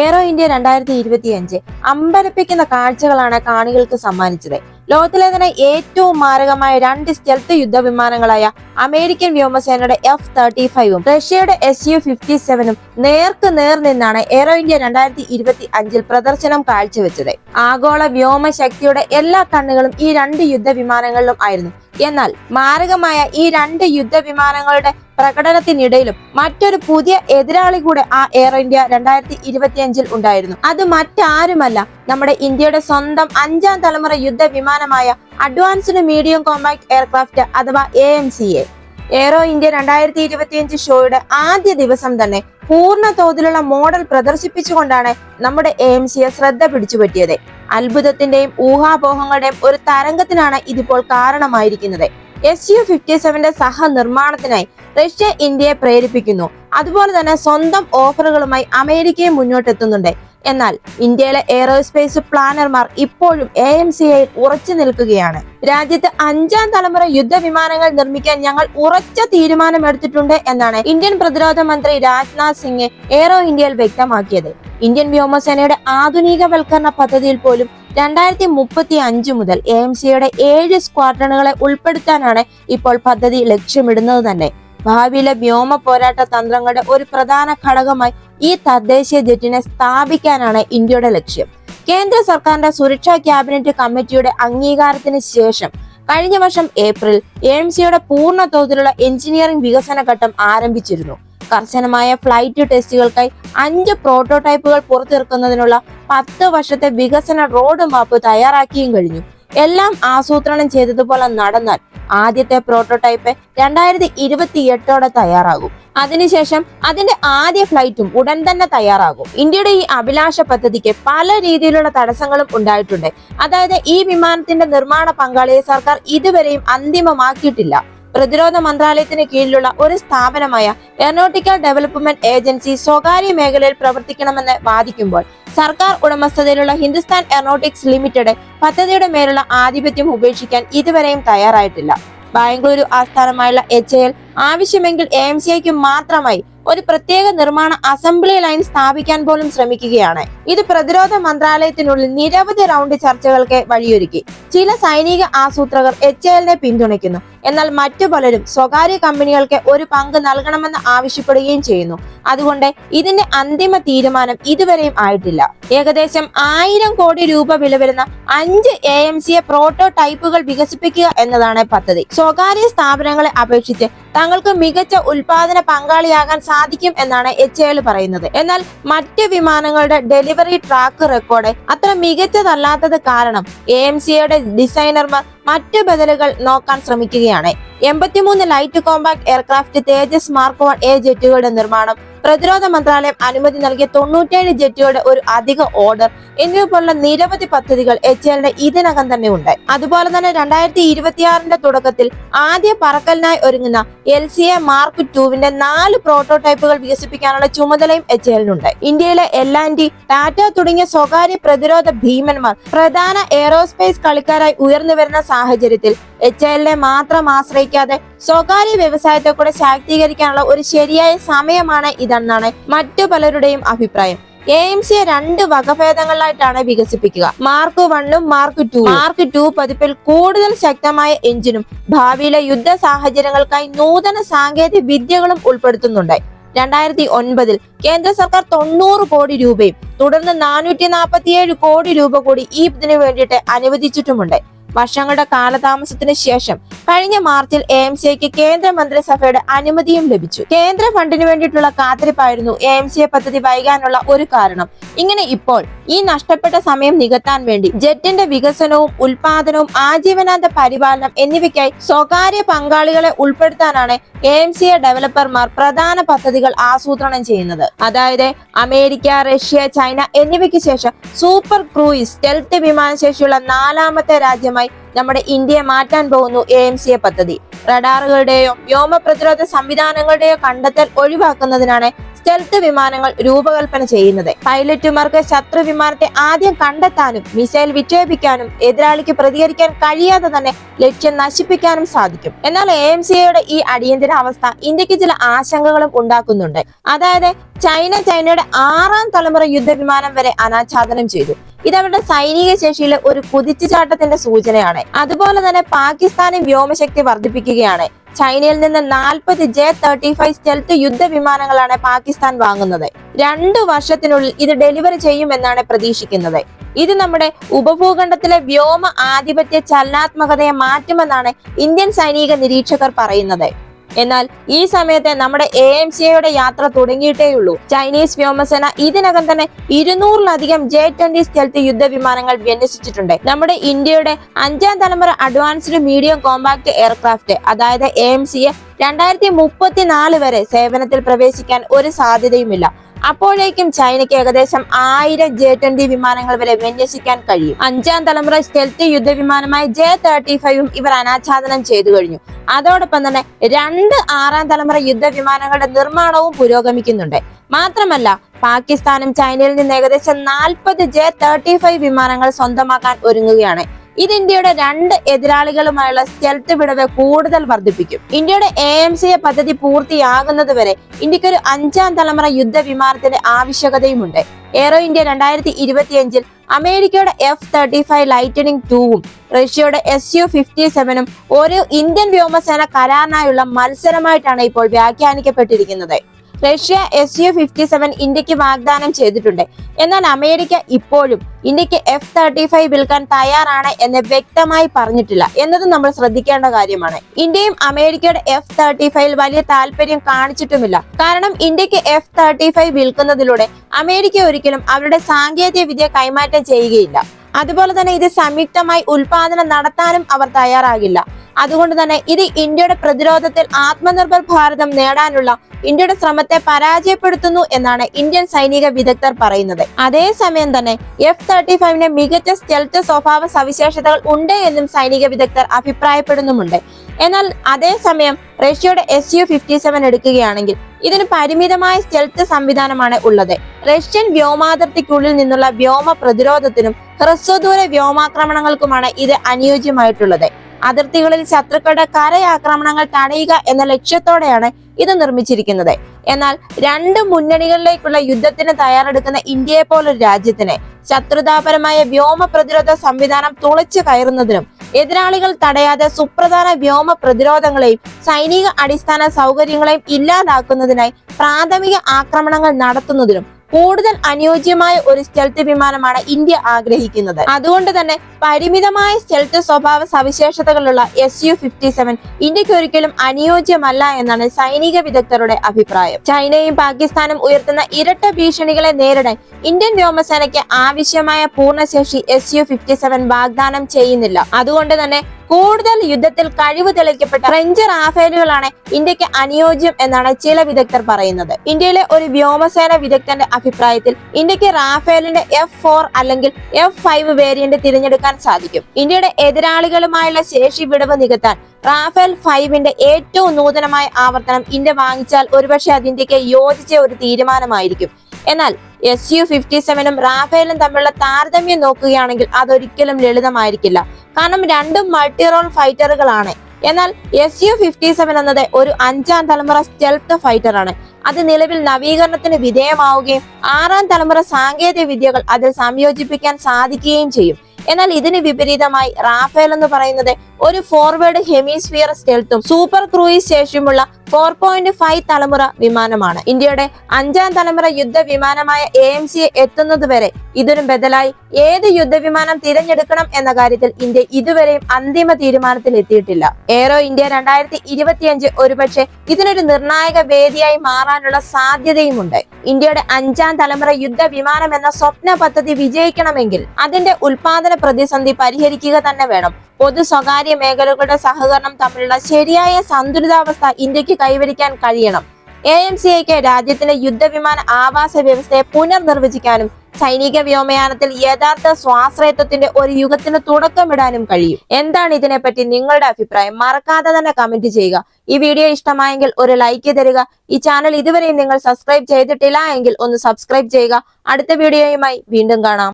Aero India രണ്ടായിരത്തി ഇരുപത്തി അഞ്ച് അമ്പരപ്പിക്കുന്ന കാഴ്ചകളാണ് കാണികൾക്ക് സമ്മാനിച്ചത്. ലോകത്തിലെ തന്നെ ഏറ്റവും മാരകമായ രണ്ട് സ്റ്റെൽത്ത് യുദ്ധവിമാനങ്ങളായ അമേരിക്കൻ വ്യോമസേനയുടെ എഫ് തേർട്ടി ഫൈവും റഷ്യയുടെ എസ് യു ഫിഫ്റ്റി സെവനും നേർക്ക് നേർ നിന്നാണ് എയറോ ഇന്ത്യ രണ്ടായിരത്തി ഇരുപത്തി അഞ്ചിൽ പ്രദർശനം കാഴ്ചവെച്ചത്. ആഗോള വ്യോമശക്തിയുടെ എല്ലാ കണ്ണുകളും ഈ രണ്ട് യുദ്ധവിമാനങ്ങളിലും ആയിരുന്നു. എന്നാൽ മാരകമായ ഈ രണ്ട് യുദ്ധവിമാനങ്ങളുടെ പ്രകടനത്തിനിടയിലും മറ്റൊരു പുതിയ എതിരാളി കൂടെ ആ എയർ ഇന്ത്യ രണ്ടായിരത്തി ഇരുപത്തിയഞ്ചിൽ ഉണ്ടായിരുന്നു. അത് മറ്റാരുമല്ല നമ്മുടെ ഇന്ത്യയുടെ സ്വന്തം അഞ്ചാം തലമുറ യുദ്ധവിമാനമായ അഡ്വാൻസ്ഡ് മീഡിയം കോമ്പാക്ട് എയർക്രാഫ്റ്റ് അഥവാ A M C A aero India രണ്ടായിരത്തി ഇരുപത്തിയഞ്ച് ഷോയുടെ ആദ്യ ദിവസം തന്നെ പൂർണ തോതിലുള്ള മോഡൽ പ്രദർശിപ്പിച്ചുകൊണ്ടാണ് നമ്മുടെ എ എം സിയെ ശ്രദ്ധ പിടിച്ചുപറ്റിയത്. അത്ഭുതത്തിന്റെയും ഊഹാപോഹങ്ങളുടെയും ഒരു തരംഗത്തിനാണ് ഇതിപ്പോൾ കാരണമായിരിക്കുന്നത്. എസ് യു ഫിഫ്റ്റി സെവന്റെ സഹനിർമ്മാണത്തിനായി റഷ്യ ഇന്ത്യയെ പ്രേരിപ്പിക്കുന്നു. അതുപോലെ തന്നെ സ്വന്തം ഓഫറുകളുമായി അമേരിക്കയും മുന്നോട്ടെത്തുന്നുണ്ട്. എന്നാൽ ഇന്ത്യയിലെ എയറോസ്പേസ് പ്ലാനർമാർ ഇപ്പോഴും എ എം സി ഐ ഉറച്ചു നിൽക്കുകയാണ്. രാജ്യത്ത് അഞ്ചാം തലമുറ യുദ്ധവിമാനങ്ങൾ നിർമ്മിക്കാൻ ഞങ്ങൾ ഉറച്ച തീരുമാനമെടുത്തിട്ടുണ്ട് എന്നാണ് ഇന്ത്യൻ പ്രതിരോധ മന്ത്രി രാജ്നാഥ് സിംഗ് എയ്റോ ഇന്ത്യയിൽ വ്യക്തമാക്കിയത്. ഇന്ത്യൻ വ്യോമസേനയുടെ ആധുനികവൽക്കരണ പദ്ധതിയിൽ പോലും രണ്ടായിരത്തി മുപ്പത്തി അഞ്ച് മുതൽ എ എം സിയുടെ ഏഴ് സ്ക്വാഡ്രണുകളെ ഉൾപ്പെടുത്താനാണ് ഇപ്പോൾ പദ്ധതി ലക്ഷ്യമിടുന്നത് തന്നെ. ഭാവിയിലെ വ്യോമ പോരാട്ട തന്ത്രങ്ങളുടെ ഒരു പ്രധാന ഘടകമായി ഈ തദ്ദേശീയ ജെറ്റിനെ സ്ഥാപിക്കാനാണ് ഇന്ത്യയുടെ ലക്ഷ്യം. കേന്ദ്ര സർക്കാരിന്റെ സുരക്ഷാ ക്യാബിനറ്റ് കമ്മിറ്റിയുടെ അംഗീകാരത്തിന് ശേഷം കഴിഞ്ഞ വർഷം ഏപ്രിൽ എംസിയുടെ പൂർണ തോതിലുള്ള എഞ്ചിനീയറിംഗ് വികസന ഘട്ടം ആരംഭിച്ചിരുന്നു. കർശനമായ ഫ്ലൈറ്റ് ടെസ്റ്റുകൾക്കായി അഞ്ച് പ്രോട്ടോടൈപ്പുകൾ പുറത്തിറക്കുന്നതിനുള്ള പത്ത് വർഷത്തെ വികസന റോഡ് മാപ്പ് തയ്യാറാക്കിയും കഴിഞ്ഞു. എല്ലാം ആസൂത്രണം ചെയ്തതുപോലെ നടന്നാൽ ആദ്യത്തെ പ്രോട്ടോടൈപ്പ് രണ്ടായിരത്തി ഇരുപത്തി എട്ടോടെ തയ്യാറാകും. അതിനുശേഷം അതിന്റെ ആദ്യ ഫ്ലൈറ്റും ഉടൻ തന്നെ തയ്യാറാകും. ഇന്ത്യയുടെ ഈ അഭിലാഷ പദ്ധതിക്ക് പല രീതിയിലുള്ള തടസ്സങ്ങളും ഉണ്ടായിട്ടുണ്ട്. അതായത് ഈ വിമാനത്തിന്റെ നിർമ്മാണ പങ്കാളിയെ സർക്കാർ ഇതുവരെയും അന്തിമമാക്കിയിട്ടില്ല. പ്രതിരോധ മന്ത്രാലയത്തിന് കീഴിലുള്ള ഒരു സ്ഥാപനമായ എയറോട്ടിക്കൽ ഡെവലപ്മെന്റ് ഏജൻസി സ്വകാര്യ മേഖലയിൽ പ്രവർത്തിക്കണമെന്ന് വാദിക്കുമ്പോൾ സർക്കാർ ഉടമസ്ഥതയിലുള്ള ഹിന്ദുസ്ഥാൻ എയറോട്ടിക്സ് ലിമിറ്റഡ് പദ്ധതിയുടെ മേലുള്ള ആധിപത്യം ഉപേക്ഷിക്കാൻ ഇതുവരെയും തയ്യാറായിട്ടില്ല. ബാംഗ്ലൂരു ആസ്ഥാനമായുള്ള എച്ച് എൽ ആവശ്യമെങ്കിൽ എ എം സി ഐക്ക് മാത്രമായി ഒരു പ്രത്യേക നിർമ്മാണ അസംബ്ലി ലൈൻ സ്ഥാപിക്കാൻ പോലും ശ്രമിക്കുകയാണ്. ഇത് പ്രതിരോധ മന്ത്രാലയത്തിനുള്ളിൽ നിരവധി റൗണ്ട് ചർച്ചകൾക്ക് വഴിയൊരുക്കി. ചില സൈനിക ആസൂത്രകർ എച്ച് എല്ലിനെ പിന്തുണയ്ക്കുന്നു. എന്നാൽ മറ്റു പലരും സ്വകാര്യ കമ്പനികൾക്ക് ഒരു പങ്ക് നൽകണമെന്ന് ആവശ്യപ്പെടുകയും ചെയ്യുന്നു. അതുകൊണ്ട് ഇതിന്റെ അന്തിമ തീരുമാനം ഇതുവരെയും ആയിട്ടില്ല. ഏകദേശം ആയിരം കോടി രൂപ വില വരുന്ന അഞ്ച് എ എം സിയെ പ്രോട്ടോ ടൈപ്പുകൾ വികസിപ്പിക്കുക എന്നതാണ് പദ്ധതി. സ്വകാര്യ സ്ഥാപനങ്ങളെ അപേക്ഷിച്ച് തങ്ങൾക്ക് മികച്ച ഉൽപാദന പങ്കാളിയാകാൻ സാധിക്കും എന്നാണ് എച്ച് എൽ പറയുന്നത്. എന്നാൽ മറ്റ് വിമാനങ്ങളുടെ ഡെലിവറി ട്രാക്ക് റെക്കോർഡ് അത്ര മികച്ചതല്ലാത്തത് കാരണം എ എം സിയുടെ ഡിസൈനർമാർ മറ്റ് ബദലുകൾ നോക്കാൻ ശ്രമിക്കുകയാണ്. എൺപത്തിമൂന്ന് light compact aircraft Tejas mark one A ജെറ്റുകളുടെ നിർമ്മാണം പ്രതിരോധ മന്ത്രാലയം അനുമതി നൽകിയ തൊണ്ണൂറ്റേഴ് ജെറ്റുകളുടെ ഒരു അധിക ഓർഡർ എന്നിവ പോലുള്ള നിരവധി പദ്ധതികൾ എച്ച് എല്ലിന് ഇതിനകം തന്നെ ഉണ്ട്. അതുപോലെ തന്നെ രണ്ടായിരത്തി ഇരുപത്തിയാറിന്റെ തുടക്കത്തിൽ ആദ്യ പറക്കലിനായി ഒരുങ്ങുന്ന എൽ സി എ മാർക്ക് ടുവിന്റെ നാല് പ്രോട്ടോടൈപ്പുകൾ വികസിപ്പിക്കാനുള്ള ചുമതലയും എച്ച് എല്ലിനുണ്ട്. ഇന്ത്യയിലെ എൽ ആൻഡ് ടാറ്റ തുടങ്ങിയ സ്വകാര്യ പ്രതിരോധ ഭീമന്മാർ പ്രധാന എയറോസ്പേസ് കളിക്കാരായി ഉയർന്നു വരുന്ന സാഹചര്യത്തിൽ എച്ച് എല്ലിനെ മാത്രം ആശ്രയിക്കാതെ സ്വകാര്യ വ്യവസായത്തെ കൂടെ ശാക്തീകരിക്കാനുള്ള ഒരു ശരിയായ സമയമാണ് ഇതെന്നാണ് മറ്റു പലരുടെയും അഭിപ്രായം. എ എം സിയെ രണ്ട് വകഭേദങ്ങളിലായിട്ടാണ് വികസിപ്പിക്കുക. മാർക്ക് വണ്ണും മാർക്ക് ടു മാർക്ക് ടു പതിപ്പിൽ കൂടുതൽ ശക്തമായ എഞ്ചിനും ഭാവിയിലെ യുദ്ധ സാഹചര്യങ്ങൾക്കായി നൂതന സാങ്കേതിക വിദ്യകളും ഉൾപ്പെടുത്തുന്നുണ്ട്. രണ്ടായിരത്തി ഒൻപതിൽ കേന്ദ്ര സർക്കാർ തൊണ്ണൂറ് കോടി രൂപയും തുടർന്ന് നാനൂറ്റി നാൽപ്പത്തിയേഴ് കോടി രൂപ കൂടി ഈ ഇതിനു വേണ്ടിയിട്ട് അനുവദിച്ചിട്ടുമുണ്ട്. വർഷങ്ങളുടെ കാലതാമസത്തിന് ശേഷം കഴിഞ്ഞ മാർച്ചിൽ എ എം സിക്ക് കേന്ദ്ര മന്ത്രിസഭയുടെ അനുമതിയും ലഭിച്ചു. കേന്ദ്ര ഫണ്ടിന് വേണ്ടിയിട്ടുള്ള കാത്തിരിപ്പായിരുന്നു എ എം സി പദ്ധതി വൈകാനുള്ള ഒരു കാരണം. ഇങ്ങനെ ഇപ്പോൾ ഈ നഷ്ടപ്പെട്ട സമയം നികത്താൻ വേണ്ടി ജെറ്റിന്റെ വികസനവും ഉൽപാദനവും ആജീവനാന്ത പരിപാലനം എന്നിവയ്ക്കായി സ്വകാര്യ പങ്കാളികളെ ഉൾപ്പെടുത്താനാണ് എ എം സി ഡെവലപ്പർമാർ പ്രധാന പദ്ധതികൾ ആസൂത്രണം ചെയ്യുന്നത്. അതായത് അമേരിക്ക റഷ്യ ചൈന എന്നിവയ്ക്ക് ശേഷം സൂപ്പർ ക്രൂയിസ് സ്റ്റെൽത്ത് വിമാനശേഷിയുള്ള നാലാമത്തെ രാജ്യമായി നമ്മുടെ ഇന്ത്യയെ മാറ്റാൻ പോകുന്നു എ എം സി എ പദ്ധതി. റഡാറുകളുടെയോ വ്യോമ പ്രതിരോധ സംവിധാനങ്ങളുടെയോ കണ്ടെത്തൽ ഒഴിവാക്കുന്നതിനാണ് സ്റ്റെൽത്ത് വിമാനങ്ങൾ രൂപകൽപ്പന ചെയ്യുന്നത്. പൈലറ്റുമാർക്ക് ശത്രു വിമാനത്തെ ആദ്യം കണ്ടെത്താനും മിസൈൽ വിക്ഷേപിക്കാനും എതിരാളിക്ക് പ്രതികരിക്കാൻ കഴിയാതെ തന്നെ ലക്ഷ്യം നശിപ്പിക്കാനും സാധിക്കും. എന്നാൽ എ എം സിയുടെ ഈ അടിയന്തര അവസ്ഥ ഇന്ത്യയ്ക്ക് ചില ആശങ്കകളും ഉണ്ടാക്കുന്നുണ്ട്. അതായത് ചൈന ചൈനയുടെ ആറാം തലമുറ യുദ്ധവിമാനം വരെ അനാച്ഛാദനം ചെയ്തു. ഇത് അവരുടെ സൈനിക ശേഷിയിലെ ഒരു കുതിച്ചുചാട്ടത്തിന്റെ സൂചനയാണ്. അതുപോലെ തന്നെ പാകിസ്ഥാനും വ്യോമശക്തി വർദ്ധിപ്പിക്കുകയാണ്. ചൈനയിൽ നിന്ന് നാൽപ്പത് ജെ തേർട്ടി ഫൈവ് സ്റ്റെൽത്ത് യുദ്ധവിമാനങ്ങളാണ് പാകിസ്ഥാൻ വാങ്ങുന്നത്. രണ്ടു വർഷത്തിനുള്ളിൽ ഇത് ഡെലിവറി ചെയ്യുമെന്നാണ് പ്രതീക്ഷിക്കുന്നത്. ഇത് നമ്മുടെ ഉപഭൂഖണ്ഡത്തിലെ വ്യോമ ആധിപത്യ ചലനാത്മകതയെ മാറ്റുമെന്നാണ് ഇന്ത്യൻ സൈനിക നിരീക്ഷകർ പറയുന്നത്. എന്നാൽ ഈ സമയത്ത് നമ്മുടെ എ എം സിയുടെ യാത്ര തുടങ്ങിയിട്ടേയുള്ളൂ ചൈനീസ് വ്യോമസേന ഇതിനകം തന്നെ ഇരുന്നൂറിലധികം ജെ ട്വന്റി സ്റ്റെൽത്ത് യുദ്ധവിമാനങ്ങൾ വിന്യസിച്ചിട്ടുണ്ട്. നമ്മുടെ ഇന്ത്യയുടെ അഞ്ചാം തലമുറ അഡ്വാൻസ്ഡ് മീഡിയം കോമ്പാക്ട് എയർക്രാഫ്റ്റ് അതായത് എ എം സിയെ രണ്ടായിരത്തി മുപ്പത്തിനാല് വരെ സേവനത്തിൽ പ്രവേശിക്കാൻ ഒരു സാധ്യതയുമില്ല. അപ്പോഴേക്കും ചൈനയ്ക്ക് ഏകദേശം ആയിരം ജെ ട്വന്റി വിമാനങ്ങൾ വരെ വിന്യസിക്കാൻ കഴിയും. അഞ്ചാം തലമുറ സ്റ്റെൽത്ത് യുദ്ധവിമാനമായ ജെ തേർട്ടി ഫൈവും ഇവർ അനാച്ഛാദനം ചെയ്തു കഴിഞ്ഞു. അതോടൊപ്പം തന്നെ രണ്ട് ആറാം തലമുറ യുദ്ധവിമാനങ്ങളുടെ നിർമ്മാണവും പുരോഗമിക്കുന്നുണ്ട്. മാത്രമല്ല പാകിസ്ഥാനും ചൈനയിൽ നിന്ന് ഏകദേശം നാൽപ്പത് ജെ തേർട്ടി ഫൈവ് വിമാനങ്ങൾ സ്വന്തമാക്കാൻ ഒരുങ്ങുകയാണ്. ഇത് ഇന്ത്യയുടെ രണ്ട് എതിരാളികളുമായുള്ള സ്റ്റെൽത്ത് വിടവ് കൂടുതൽ വർദ്ധിപ്പിക്കും. ഇന്ത്യയുടെ എ എം സി എ പദ്ധതി പൂർത്തിയാകുന്നതുവരെ ഇന്ത്യക്കൊരു അഞ്ചാം തലമുറ യുദ്ധ വിമാനത്തിന്റെ ആവശ്യകതയുമുണ്ട്. എയറോ ഇന്ത്യ രണ്ടായിരത്തി ഇരുപത്തിയഞ്ചിൽ അമേരിക്കയുടെ എഫ് തേർട്ടി ഫൈവ് ലൈറ്റനിങ് ടൂവും റഷ്യയുടെ എസ് യു ഫിഫ്റ്റി സെവനും ഒരു ഇന്ത്യൻ വ്യോമസേന കരാറിനായുള്ള മത്സരമായിട്ടാണ് ഇപ്പോൾ വ്യാഖ്യാനിക്കപ്പെട്ടിരിക്കുന്നത്. റഷ്യ എസ് യു ഫിഫ്റ്റി സെവൻ ഇന്ത്യയ്ക്ക് വാഗ്ദാനം ചെയ്തിട്ടുണ്ട്. എന്നാൽ അമേരിക്ക ഇപ്പോഴും ഇന്ത്യയ്ക്ക് എഫ് തേർട്ടി ഫൈവ് വിൽക്കാൻ തയ്യാറാണ് എന്ന് വ്യക്തമായി പറഞ്ഞിട്ടില്ല. എന്നത് നമ്മൾ ശ്രദ്ധിക്കേണ്ട കാര്യമാണ്. ഇന്ത്യയും അമേരിക്കയുടെ എഫ് തേർട്ടി ഫൈവ് വലിയ താല്പര്യം കാണിച്ചിട്ടുമില്ല. കാരണം ഇന്ത്യയ്ക്ക് എഫ് തേർട്ടി ഫൈവ് വിൽക്കുന്നതിലൂടെ അമേരിക്ക ഒരിക്കലും അവരുടെ സാങ്കേതിക വിദ്യ കൈമാറ്റം ചെയ്യുകയില്ല. അതുപോലെ തന്നെ ഇത് സംയുക്തമായി ഉൽപാദനം നടത്താനും അവർ തയ്യാറാകില്ല. അതുകൊണ്ട് തന്നെ ഇത് ഇന്ത്യയുടെ പ്രതിരോധത്തിൽ ആത്മനിർഭർ ഭാരതം നേടാനുള്ള ഇന്ത്യയുടെ ശ്രമത്തെ പരാജയപ്പെടുത്തുന്നു എന്നാണ് ഇന്ത്യൻ സൈനിക വിദഗ്ധർ പറയുന്നത്. അതേസമയം തന്നെ എഫ് തേർട്ടി ഫൈവിന് മികച്ച സ്റ്റെൽത്ത് സ്വഭാവ സവിശേഷതകൾ ഉണ്ട് എന്നും സൈനിക വിദഗ്ധർ അഭിപ്രായപ്പെടുന്നുമുണ്ട്. എന്നാൽ അതേസമയം റഷ്യയുടെ എസ് യു ഫിഫ്റ്റി സെവൻ എടുക്കുകയാണെങ്കിൽ ഇതിന് പരിമിതമായ സ്റ്റെൽത്ത് സംവിധാനമാണ് ഉള്ളത്. റഷ്യൻ വ്യോമാതിർത്തിക്കുള്ളിൽ നിന്നുള്ള വ്യോമ പ്രതിരോധത്തിനും ഹ്രസ്വദൂര വ്യോമാക്രമണങ്ങൾക്കുമാണ് ഇത് അനുയോജ്യമായിട്ടുള്ളത്. അതിർത്തികളിൽ ശത്രുക്കളുടെ കരയാക്രമണങ്ങൾ തടയുക എന്ന ലക്ഷ്യത്തോടെയാണ് ഇത് നിർമ്മിച്ചിരിക്കുന്നത്. എന്നാൽ രണ്ട് മുന്നണികളിലേക്കുള്ള യുദ്ധത്തിന് തയ്യാറെടുക്കുന്ന ഇന്ത്യയെ പോലൊരു രാജ്യത്തിന് ശത്രുതാപരമായ വ്യോമ പ്രതിരോധ സംവിധാനം തുളച്ചു കയറുന്നതിനും എതിരാളികൾ തടയാതെ സുപ്രധാന വ്യോമ പ്രതിരോധങ്ങളെയും സൈനിക അടിസ്ഥാന സൗകര്യങ്ങളെയും ഇല്ലാതാക്കുന്നതിനായി പ്രാഥമിക ആക്രമണങ്ങൾ നടത്തുന്നതിനും കൂടുതൽ അനുയോജ്യമായ ഒരു സ്റ്റെൽത്ത് വിമാനമാണ് ഇന്ത്യ ആഗ്രഹിക്കുന്നത്. അതുകൊണ്ട് തന്നെ പരിമിതമായ സ്റ്റെൽത്ത് സ്വഭാവ സവിശേഷതകളുള്ള എസ് യു ഫിഫ്റ്റി സെവൻ ഇന്ത്യയ്ക്ക് ഒരിക്കലും അനുയോജ്യമല്ല എന്നാണ് സൈനിക വിദഗ്ധരുടെ അഭിപ്രായം. ചൈനയും പാകിസ്ഥാനും ഉയർത്തുന്ന ഇരട്ട ഭീഷണികളെ നേരിടാൻ ഇന്ത്യൻ വ്യോമസേനയ്ക്ക് ആവശ്യമായ പൂർണശേഷി എസ് യു ഫിഫ്റ്റി സെവൻ വാഗ്ദാനം ചെയ്യുന്നില്ല. അതുകൊണ്ട് തന്നെ കൂടുതൽ യുദ്ധത്തിൽ കഴിവ് തെളിയിക്കപ്പെട്ട ഫ്രഞ്ച് റാഫേലുകളാണ് ഇന്ത്യയ്ക്ക് അനുയോജ്യം എന്നാണ് ചില വിദഗ്ധർ പറയുന്നത്. ഇന്ത്യയിലെ ഒരു വ്യോമസേന വിദഗ്ധന്റെ അഭിപ്രായത്തിൽ ഇന്ത്യയ്ക്ക് റാഫേലിന്റെ എഫ് ഫോർ അല്ലെങ്കിൽ എഫ് ഫൈവ് വേരിയന്റ് തിരഞ്ഞെടുക്കാൻ സാധിക്കും. ഇന്ത്യയുടെ എതിരാളികളുമായുള്ള ശേഷി വിടവ് നികത്താൻ റാഫേൽ ഫൈവിന്റെ ഏറ്റവും നൂതനമായ ആവർത്തനം ഇന്ത്യ വാങ്ങിച്ചാൽ ഒരുപക്ഷെ അത് ഇന്ത്യയ്ക്ക് യോജിച്ച ഒരു തീരുമാനമായിരിക്കും. എന്നാൽ എസ് യു ഫിഫ്റ്റി സെവനും റാഫേലും തമ്മിലുള്ള താരതമ്യം നോക്കുകയാണെങ്കിൽ അതൊരിക്കലും ലളിതമായിരിക്കില്ല. കാരണം രണ്ടും മൾട്ടി റോൾ ഫൈറ്ററുകളാണ് എന്നാൽ എസ് യു ഫിഫ്റ്റി സെവൻ എന്നത് ഒരു അഞ്ചാം തലമുറ സ്റ്റെൽത്ത് ഫൈറ്റർ ആണ്. അത് നിലവിൽ നവീകരണത്തിന് വിധേയമാവുകയും ആറാം തലമുറ സാങ്കേതിക വിദ്യകൾ അതിൽ സംയോജിപ്പിക്കാൻ സാധിക്കുകയും ചെയ്യും. എന്നാൽ ഇതിന് വിപരീതമായി റാഫേൽ എന്ന് പറയുന്നത് ഒരു ഫോർവേഡ് ഹെമിസ്ഫിയർ സ്റ്റെൽത്തും സൂപ്പർ ക്രൂയിസ് ശേഷിയുമുള്ള ഫോർ പോയിന്റ് ഫൈവ് തലമുറ വിമാനമാണ്. ഇന്ത്യയുടെ അഞ്ചാം തലമുറ യുദ്ധ വിമാനമായ എ എം സി എത്തുന്നത് വരെ ഇതിനു ബദലായി ഏത് യുദ്ധവിമാനം തിരഞ്ഞെടുക്കണം എന്ന കാര്യത്തിൽ ഇന്ത്യ ഇതുവരെയും അന്തിമ തീരുമാനത്തിൽ എത്തിയിട്ടില്ല. എയറോ ഇന്ത്യ രണ്ടായിരത്തി ഇരുപത്തിയഞ്ച് ഒരുപക്ഷെ ഇതിനൊരു നിർണായക വേദിയായി മാറാനുള്ള സാധ്യതയുമുണ്ട്. ഇന്ത്യയുടെ അഞ്ചാം തലമുറ യുദ്ധ വിമാനം എന്ന സ്വപ്ന പദ്ധതി വിജയിക്കണമെങ്കിൽ അതിന്റെ ഉൽപാദന പ്രതിസന്ധി പരിഹരിക്കുക തന്നെ വേണം. പൊതു സ്വകാര്യ മേഖലകളുടെ സഹകരണം തമ്മിലുള്ള ശരിയായ സന്തുലിതാവസ്ഥ ഇന്ത്യയ്ക്ക് കൈവരിക്കാൻ കഴിയണം. എ എം സി രാജ്യത്തിന്റെ യുദ്ധവിമാന ആവാസ വ്യവസ്ഥയെ പുനർനിർവചിക്കാനും സൈനിക വ്യോമയാനത്തിൽ യഥാർത്ഥ സ്വാശ്രയത്വത്തിന്റെ ഒരു യുഗത്തിന് തുടക്കമിടാനും കഴിയും. എന്താണ് ഇതിനെപ്പറ്റി നിങ്ങളുടെ അഭിപ്രായം? മറക്കാതെ തന്നെ കമന്റ് ചെയ്യുക. ഈ വീഡിയോ ഇഷ്ടമായെങ്കിൽ ഒരു ലൈക്ക് തരിക. ഈ ചാനൽ ഇതുവരെയും നിങ്ങൾ സബ്സ്ക്രൈബ് ചെയ്തിട്ടില്ല എങ്കിൽ ഒന്ന് സബ്സ്ക്രൈബ് ചെയ്യുക. അടുത്ത വീഡിയോയുമായി വീണ്ടും കാണാം.